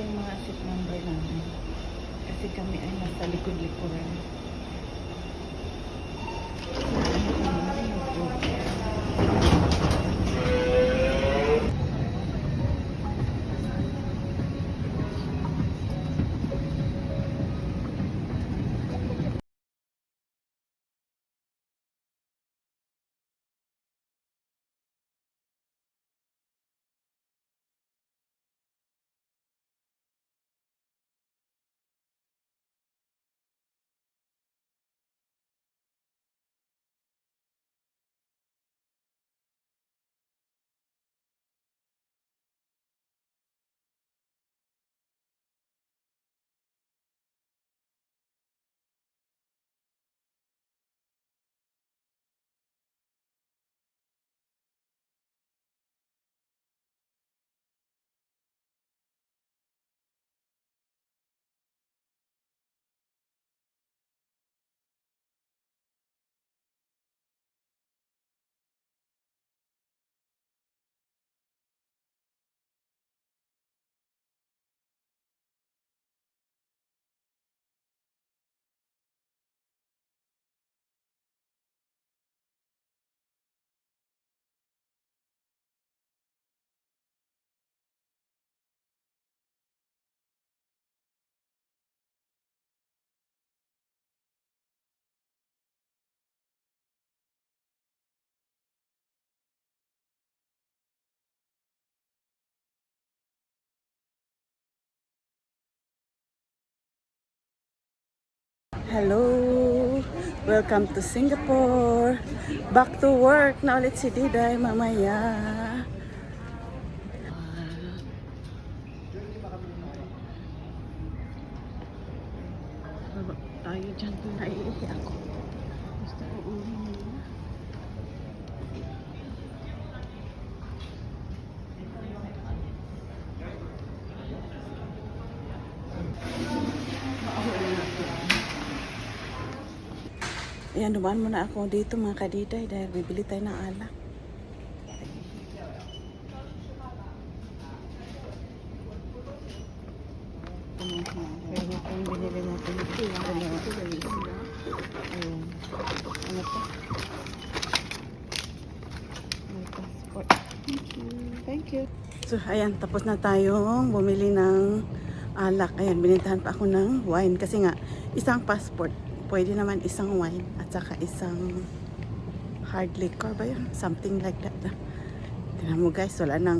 yung mga seat number namin. Kasi kami ay nasa likod-likuran. Hello! Welcome to Singapore! Back to work na ulit si Diday mamaya. Baba tayo dyan. Naiihi ako. Ayan, dumaan muna ako dito mga kadiday dahil bibili tayo ng alak. Ayan yung binili natin. Ano, Ayan. Ano pa? May passport. Thank you. Thank you. So, ayan, tapos na tayong bumili ng alak. Ayan, binintahan pa ako ng wine kasi nga, isang passport. Pwede naman isang wine at saka isang hard liquor ba yun? Something like that. Tingnan mo guys, wala nang